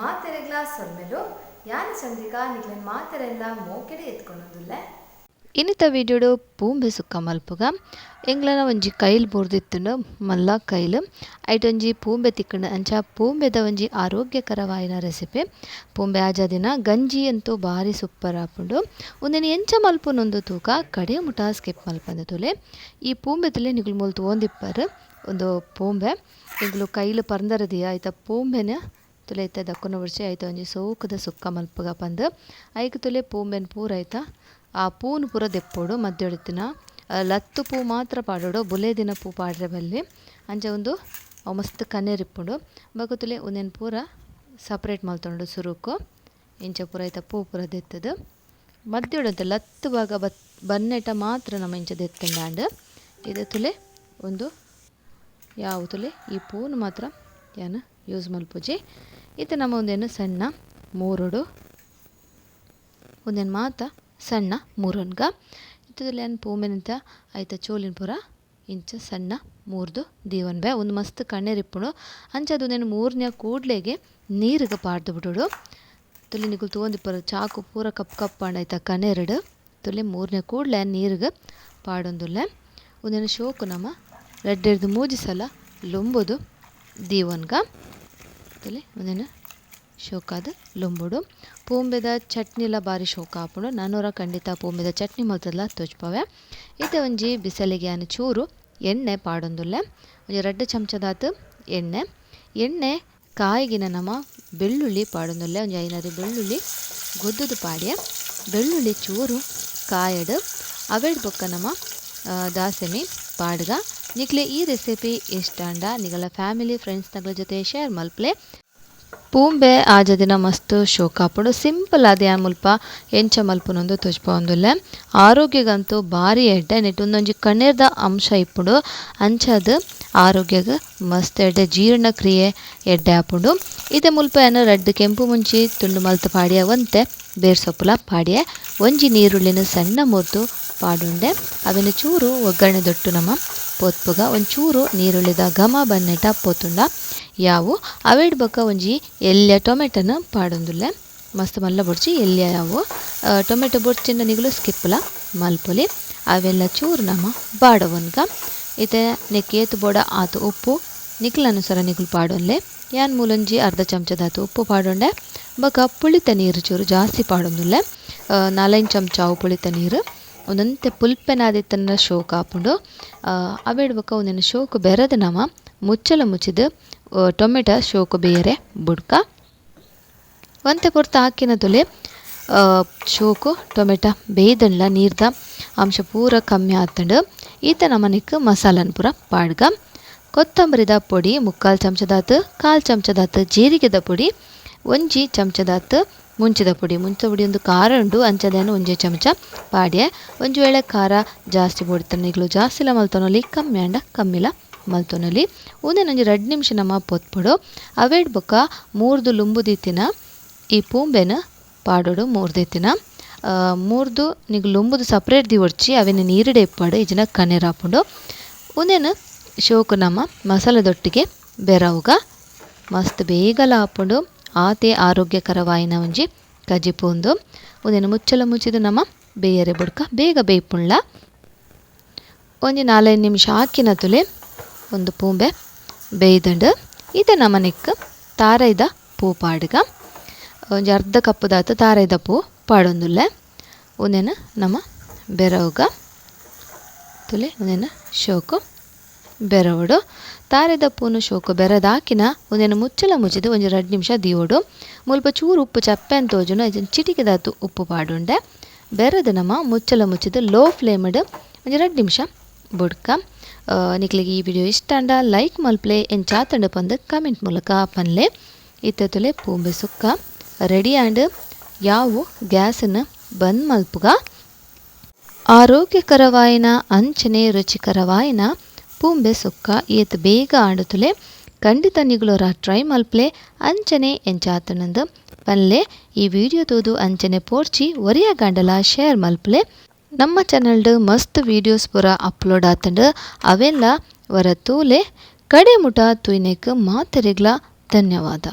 ಮಾತೆರೆಗ್ಲ ಸೊಲ್ಮೆಲು ಯಾನ ಚಂದ್ರಿಕಾ ನಿಗ್ಲೆನ್ ಮಾತೆರೆಲ್ಲ ಮೋಕೆಡೆ ಎತ್ಕೊಂಡೊಂದುಲ್ಲೆ ಇನ್ನಿತ ವೀಡಿಯೋಡು ಪೂಂಬೆ ಸುಕ್ಕ ಮಲ್ಪುಗ. ಎಂಗ್ಲನ ಒಂಜಿ ಕೈಲ್ ಬೊರ್ದಿತ್ತುಂಡು ಮಲ್ಲ ಕೈಲ್. ಐಟ್ ಒಂಜಿ ಪೂಂಬೆ ತಿಕ್ಕುಂಡು ಅಂಚ ಪೂಂಬೆದ ಒಂಜಿ ಆರೋಗ್ಯಕರವಾಯಿನ ರೆಸಿಪಿ. ಪೂಂಬೆ ಆಜ ದಿನ ಗಂಜಿ ಅಂತೂ ಬಾರಿ ಸೂಪರ್ ಆಪುಂಡು. ಒಂದಿನ ಎಂಚ ಮಲ್ಪುನೊಂದು ತೂಕ ಕಡೆ ಮುಟ ಸ್ಕಿಪ್ ಮಲ್ಪಂದು ತುಲೆ. ಈ ಪೂಂಬೆ ತುಲೆ ನಿಗುಲು ಮೂಲು ತೋಂದಿಪ್ಪರ್ ಒಂದು ಪೂಂಬೆ. ಎಂಗ್ಲು ಕೈಲ್ ಪರ್ಂದರದಿಯ, ಐತ ಪೂಂಬೆನ ತುಲೆ ಐತ, ದಕ್ಕುನ ಬಿಡ್ಸಿ ಐತ ಒಂಜಿ ಸೋಕುದ ಸುಕ್ಕ ಮಲ್ಪಗ ಪಂದ್. ಐಕ್ ತುಲೆ ಪೂಂಬೆನ್ ಪೂರ ಐತ. ಆ ಪೂನ್ ಪೂರ ದೆಪ್ಪೋಡು ಮದ್ದೊಳಿತಿನ ಲತ್ತು ಪೂ ಮಾತ್ರ ಪಾಡೋಡು, ಬುಲೆ ದಿನ ಪೂ ಪಾಡ್ರೆ ಬಲ್ಲಿ. ಅಂಚ ಒಂದು ಅವು ಮಸ್ತ್ ಕನ್ನೆರಿಪ್ಪುಂಡು ಬಕುತುಲೆ ಉಂದೆನ್ ಪೂರ ಸಪ್ರೇಟ್ ಮಲ್ತೊಂಡು ಸುರುಕು. ಇಂಚ ಪೂರ ಐತ, ಪೂ ಪೂರ ದೆತ್ತದು. ಮದ್ದೊಡಂತೆ ಲತ್ತು ಭಾಗ ಬತ್, ಬನ್ನೆಟ ಮಾತ್ರ ನಮ್ಮ ಇಂಚ ದೆತ್ತಂಡಾಂಡ್ ಇದು ತುಲೆ ಒಂದು, ಯಾವ ತುಲೆ? ಈ ಪೂನು ಮಾತ್ರ ಯಾನ ಯೂಸ್ ಮಲ್ಪುಜಿ ಇದು ನಮ್ಮ ಒಂದೇನು ಸಣ್ಣ ಮೂರುಡು. ಒಂದೇನು ಮಾತ ಸಣ್ಣ ಮೂರುನ್ಗ. ಇತ್ತದಲ್ಲಿ ಏನು ಪೂಮೆನಿಂತ ಐತ ಚೋಲಿನ ಪುರ ಇಂಚ ಸಣ್ಣ ಮೂರ್ದು ದೀವನ್ ಬೆ ಒಂದು ಮಸ್ತ್ ಕಣ್ಣೆರಿಪ್ಪುಡು ಅಂಚದು నేను ಮೂರನೇ ಕೂಡ್ಲೆಗೆ ನೀರಿಗೆ ಪಾಡ್ದು ಬಿಡೋಡು. ತುಲಿ ನಿಗುಲ್ ಪರ ಚಾಕು ಪೂರ ಕಪ್ ಕಪ್ ಪಾಂಡೈತ ಕಣ್ಣೆರಡು. ತುಲಿ ಮೂರನೇ ಕೂಡ್ಲೆ ನೀರಿಗೆ ಪಾಡೊಂದುಲ್ಲೆ. ಒಂದೇನು ಶೋಕು ನಮ್ಮ ರೆಡ್ಡೆರ್ದು ಮೂಜಿಸಲ ಮೂಜಿ ಸಲ ಲೊಂಬುದು. ದೀವನ್ಗ ತುಲಿ, ಒಂದೇನು? ಶೋಕಾದ ಲೊಂಬುಡು. ಪೂಂಬೆದ ಚಟ್ನಿಲ ಬಾರಿ ಶೋಕ ಆಪುಂಡು. ನಾನೂರ ಖಂಡಿತ ಪೂಂಬೆದ ಚಟ್ನಿ ಮಲ್ತದ್ಲ ತೋಜ್ಪವೆ. ಇತ್ತೆ ಒಂಜಿ ಬಿಸಲಿಗೆ ಅನ್ನ ಚೂರು, ಎಣ್ಣೆ ಪಾಡೊಂದುಲ್ಲೆ. ಒಂಜಿ ರಡ್ಡ್ ಚಮಚದಾತು ಎಣ್ಣೆ. ಎಣ್ಣೆ ಕಾಯಿಗಿನ ನಮ ಬೆಳ್ಳುಳ್ಳಿ ಪಾಡೊಂದುಲ್ಲೆ. ಒಂಜಿ ಐನಾರು ಬೆಳ್ಳುಳ್ಳಿ ಗೊದ್ದುದು ಪಾಡ್ಯ. ಬೆಳ್ಳುಳ್ಳಿ ಚೂರು, ಕಾಯಡು ಅವೆಡ್ ಬೊಕ್ಕ ನಮ ದಾಸೆಮಿ. ಪಾಡ್ಗ. ನಿಕ್ಲೆ ಈ ರೆಸಿಪಿ ಇಷ್ಟಾಂಡ ನಿಗಳ ಫ್ಯಾಮಿಲಿ ಫ್ರೆಂಡ್ಸ್ನಗಳ ಜೊತೆ ಶೇರ್ ಮಲ್ಪ್ಲೆ. ಪೂಂಬೆ ಆಜ ದಿನ ಮಸ್ತ್ ಶೋಕಾಪುಡು. ಸಿಂಪಲ್ ಆದ ಮುಲ್ಪ ಎಂಚ ಮಲ್ಪುನೊಂದು ತುಜ್ಪೊಂದುಲ್ಲೆ ಆರೋಗ್ಯಗಂತೂ ಭಾರಿ ಎಡ್ಡೆ ನೆಟ್ಟು ಒಂದೊಂಜಿ ಕಣ್ಣೀರ್ದ ಅಂಶ ಇಪ್ಪುಡು. ಅಂಚಾದ್ ಆರೋಗ್ಯಗ್ ಮಸ್ತ್ ಎಡ್ಡೆ ಜೀರ್ಣಕ್ರಿಯೆ ಎಡ್ಡೆ ಆಪುಂಡು ಇದೇ ಮುಲ್ಪ ಏನು ರಡ್ಡ್ ಕೆಂಪು ಮುಂಚಿ ತುಂಡು ಮಲ್ತ್ ಪಾಡಿಯ ಒಂತೆ, ಬೇರ್ ಸೊಪ್ಪುಲ ಪಾಡ್ಯ ಒಂಜಿ ನೀರುಳ್ಳಿನ ಸಣ್ಣ ಮುರ್ದು ಪಾಡುಂಡೆ. ಅವೆನ ಚೂರು ಒಗ್ಗರಣೆ ದೊಟ್ಟು ನಮ್ಮ ಪೊತ್ಪುಗ ಒಂಚೂರು ನೀರುಳ್ಳಿದ ಘಮ ಬನ್ನೆಟ ಪೋತುಂಡ. ಯಾವು? ಅವೆಡ್ ಬೊಕ ಒಂಜಿ ಎಲ್ಯ ಟೊಮೆಟೊನ ಪಾಡೊಂದುಲ್ಲೆ. ಮಸ್ತ್ ಮಲ್ಲ ಬೊಡ್ಚಿ ಎಲ್ಯ ಯಾವು? ಟೊಮೆಟೊ ಬೊಡ್ಚಿಂಡ ನಿಗುಲು ಸ್ಕಿಪ್ಪುಲ ಮಲ್ಪೊಲಿ. ಅವೆಲ್ಲ ಚೂರು ನಮ ಬಾಡವನ್ಗ. ಇತ್ತೆ ನೆಕ್ ಬೋಡ ಆತು ಉಪ್ಪು ನಿಕ್ಲ ಅನುಸಾರ ನಿಗುಲು ಪಾಡೊನ್ಲೆ. ಯಾನ್ ಮೂಲೊಂಜಿ ಅರ್ಧ ಚಮಚದಾತು ಉಪ್ಪು ಪಾಡೊಂಡೆ. ಬೊಕ ಪುಳಿತ ನೀರು ಚೂರು ಜಾಸ್ತಿ ಪಾಡೊಂದುಲ್ಲೆ. ನಾಲೈನ್ ಚಮಚ ಪುಳಿತ ನೀರು. ಒಂದೊಂತೆ ಪುಲ್ಪೆನಾದಿತ್ತನ್ನ ಶೋಕ ಆಪುಂಡು ಅವೆಡ್ ಬೊಕ ಒಂದೆನ್ ಶೋಕು ಬೆರದ ನಮ ಮುಚ್ಚಲ ಮುಚ್ಚಿದ್ ಟೊಮೆಟೊ ಶೋಕು ಬೇರೆ ಬುಡ್ಕ. ಒಂತೆ ಪೊರ್ತು ಹಾಕಿನ ತುಲೆ ಶೋಕು, ಟೊಮೆಟೊ ಬೇಯ್ದನ್ಲ ನೀರ್ದ ಅಂಶ ಪೂರ ಕಮ್ಮಿ ಆತಂಡು, ಈತ ನಮನಿಕ್ ಮಸಾಲನ್ ಪೂರ ಪಾಡ್ಗ. ಕೊತ್ತಂಬರಿದ ಪುಡಿ, ಮುಕ್ಕಾಲು ಚಮಚದಾತ್, ಕಾಲು ಚಮಚದಾತ್, ಜೀರಿಗೆದ ಪುಡಿ, ಒಂಜಿ ಚಮಚದಾತ್ ಮುಂಚಿದ ಪುಡಿ. ಮುಂಚಿದ ಪುಡಿ ಒಂದು ಖಾರ ಉಂಡು ಅಂಚದೇನು ಒಂಜಿ ಚಮಚ ಪಾಡ್ಯ. ಒಂಜಿ ವೇಳೆ ಖಾರ ಜಾಸ್ತಿ ಬೋಡ್ತಾನೆ ಈಗಲೂ ಜಾಸ್ತಿಲ ಮಲ್ತೊನೊಲಿ ಕಮ್ಮಿ ಆಂಡ ಕಮ್ಮಿಲ ಮಲ್ತೊನೊಲಿ ಉಂದೆನ್ ಒಂಜಿ ರಡ್ಡ್ ನಿಮಿಷ ನಮ್ಮ ಪೊತ್ಪಡು ಅವೇಡ್ ಬೊಕ ಮೂರ್ದು ಲುಂಬುದಿತ್ತಿನ ಈ ಪೂಂಬೆನ ಪಾಡೋಡು ಮೂರ್ದಿತ್ತಿನ ಮೂರ್ದು ನಿಗ್ ಲುಂಬುದು ಸಪ್ರೇಟ್ ದಿ ಒಡ್ಚಿ ಅವೆನ ನೀರುಡೆ ಜನ ಇಜಿನ ಹಾಪುಂಡು. ಉಂದೆನ್ ಶೋಕು ನಮ ಮಸಾಲದೊಟ್ಟಿಗೆ ಬೆರವುಗ ಮಸ್ತ್ ಬೇಗಲ ಆಪುಂಡು ಆತೆ ಆರೋಗ್ಯಕರವಾಯಿನ ಒಂಜಿ ಕಜಿ ಪೂಂದು ಉಂದೆನ್ ಮುಚ್ಚಲ ಮುಚ್ಚಿದ ನಮ್ಮ ಬೇಯರೆ ಬುಡ್ಕ ಬೇಗ ಬೇಯ್ಪುಂಡ್ಲ ಒಂಜಿ ನಾಲ್ಕೈದು ನಿಮಿಷ ಹಾಕಿನ ತುಲೆ ಒಂದು ಪೂಂಬೆ ಬೇಯ್ದಂಡು. ಇದೆ ನಮನಿಕ್ ತಾರೈದ ಪೂ ಪಾಡ್ಗ. ಒಂಜಿ ಅರ್ಧ ಕಪ್ಪುದಾತ್ ತಾರೈದ ಪೂ ಪಾಡೊಂದುಲ್ಲೆ. ಒಂದೇನು ನಮ್ಮ ಬೆರವುಗ. ತುಲೆ ಒಂದೇನು ಶೋಕು. ಬೆರವುಡು. ತಾರೆದ ಪೂನು ಶೋಕು ಬೆರದಾಕಿನ, ಒಂದೇನು ಮುಚ್ಚಲ ಮುಚ್ಚಿದು, ಒಂಜಿ ರಡ್ಡ್ ನಿಮಿಷ ದೀವೊಡು ಮುಲ್ಪ ಚೂರು ಉಪ್ಪು ಚಪ್ಪೆ ಅಂತ ತೋಜುನ ಚಿಟಿಕೆದಾತು ಉಪ್ಪು ಪಾಡುಂಡೆ. ಬೆರದ ನಮ ಮುಚ್ಚಲ ಮುಚ್ಚಿದು, ಲೋ ಫ್ಲೇಮಡ್, ಒಂಜಿ ರಡ್ಡ್ ನಿಮಿಷ ಬುಡ್ಕ. ನಿಕ್ಲಿಗೆ ಈ ವಿಡಿಯೋ ಇಷ್ಟ ಅಂಡ, ಲೈಕ್ ಮಲ್ಪ್ಲೆ ತಂದ ಬಂದು ಕಮೆಂಟ್ ಮೂಲಕ ಪನ್ಲೆ ಇತ್ತತುಲೆ ಪೂಂಬೆ ಸುಕ್ಕ. ರೆಡಿ ಆ್ಯಂಡ್ ಯಾವು ಗ್ಯಾಸನ್ನು ಬಂದ್ ಮಲ್ಪುಗ. ಆರೋಗ್ಯಕರವಾಯಿನ, ಅಂಚನೆ ರುಚಿಕರವಾಯಿನ ಪೂಂಬೆ ಸೊಕ್ಕ ಏತ್ ಬೇಗ ಆಡುತ್ತಲೆ ಖಂಡಿತ ನಿಗುಲೋರ ಟ್ರೈ ಮಲ್ಪ್ಲೆ, ಅಂಚನೆ ಎಂಚಾತನಂದು ಪಲ್ಲೆ ಈ ವಿಡಿಯೋ ತೂದು ಅಂಚನೆ ಪೋರ್ಚಿ ಒರಿಯ ಗಂಡಲ ಶೇರ್ ಮಲ್ಪ್ಲೆ. ನಮ್ಮ ಚಾನಲ್ಡ್ ಮಸ್ತ್ ವೀಡಿಯೋಸ್ ಪೂರ ಅಪ್ಲೋಡ್ ಆತಂಡು. ಅವೆಲ್ಲ ವರ ತೂಲೆ, ಕಡೆ ಮುಟ ತುಯ್ನೆಕ್ ಮಾತೆರೆಗ್ಲ ಧನ್ಯವಾದ.